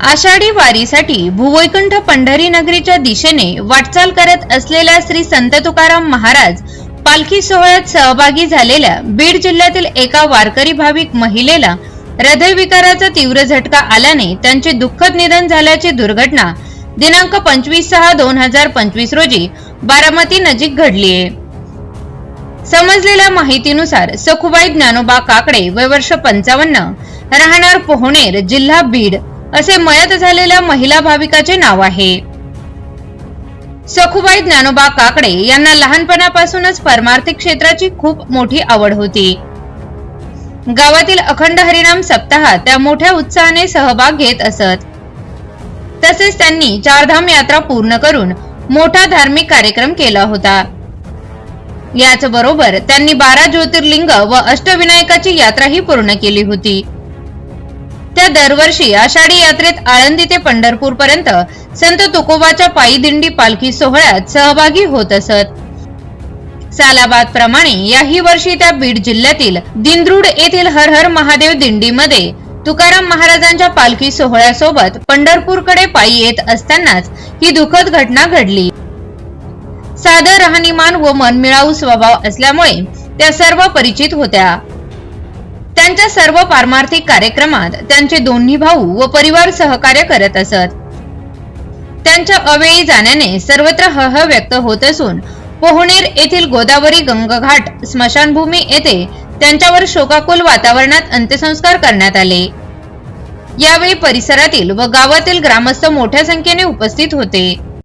आषाढी वारीसाठी भुवैकुंठ पंढरी नगरीच्या दिशेने वाटचाल करत असलेल्या श्री संत तुकाराम महाराज पालखी सोहळ्यात सहभागी झालेल्या बीड जिल्ह्यातील एका वारकरी भाविक महिलेला हृदयविकाराचा तीव्र झटका आल्याने त्यांचे दुःखद निधन झाल्याची दुर्घटना दिनांक पंचवीस सहा दोन हजार पंचवीस रोजी बारामती नजीक घडली आहे. समजलेल्या माहितीनुसार सखुबाई ज्ञानोबा काकडे वय वर्ष पंचावन्न राहणार पोहणेर जिल्हा बीड. असे मयत झालेल्या महिला भाविकाचे नाव आहे. सखुबाई ज्ञानोबा काकडे यांना लहानपणापासूनच परमार्थिक क्षेत्राची खूप मोठी आवड होती. गावातील अखंड हरिनाम सप्ताहात त्या मोठ्या उत्साहाने सहभाग घेत असत. तसेच त्यांनी चारधाम यात्रा पूर्ण करून मोठा धार्मिक कार्यक्रम केला होता. याच बरोबर त्यांनी बारा ज्योतिर्लिंग व अष्टविनायकाची यात्राही पूर्ण केली होती. दरवर्षी आषाढी यात्रेत आळंदी ते पंढरपूर पर्यंत संत तुकोबाच्या पायी दिंडी पालखी सोहळ्यात सहभागी होत असत. सालाबाद प्रमाणे याही वर्षी त्या बीड जिल्ह्यातील दिंद्रुड येथील हर हर महादेव दिंडीमध्ये तुकाराम महाराजांच्या पालखी सोहळ्यासोबत पंढरपूरकडे पायी येत असतानाच ही दुःखद घटना घडली. साधं राहणीमान व मनमिळाऊ स्वभाव असल्यामुळे त्या सर्व परिचित होत्या. त्यांच्या सर्व पारमार्थिक कार्यक्रमात त्यांचे दोन्ही भाऊ व परिवार सहकार्य करत असत. त्यांच्या अवेळी जाण्याने सर्वत्र हह व्यक्त होत असून पोहणेर येथील गोदावरी गंगघाट स्मशानभूमी येथे त्यांच्यावर शोकाकुल वातावरणात अंत्यसंस्कार करण्यात आले. यावेळी परिसरातील व गावातील ग्रामस्थ मोठ्या संख्येने उपस्थित होते.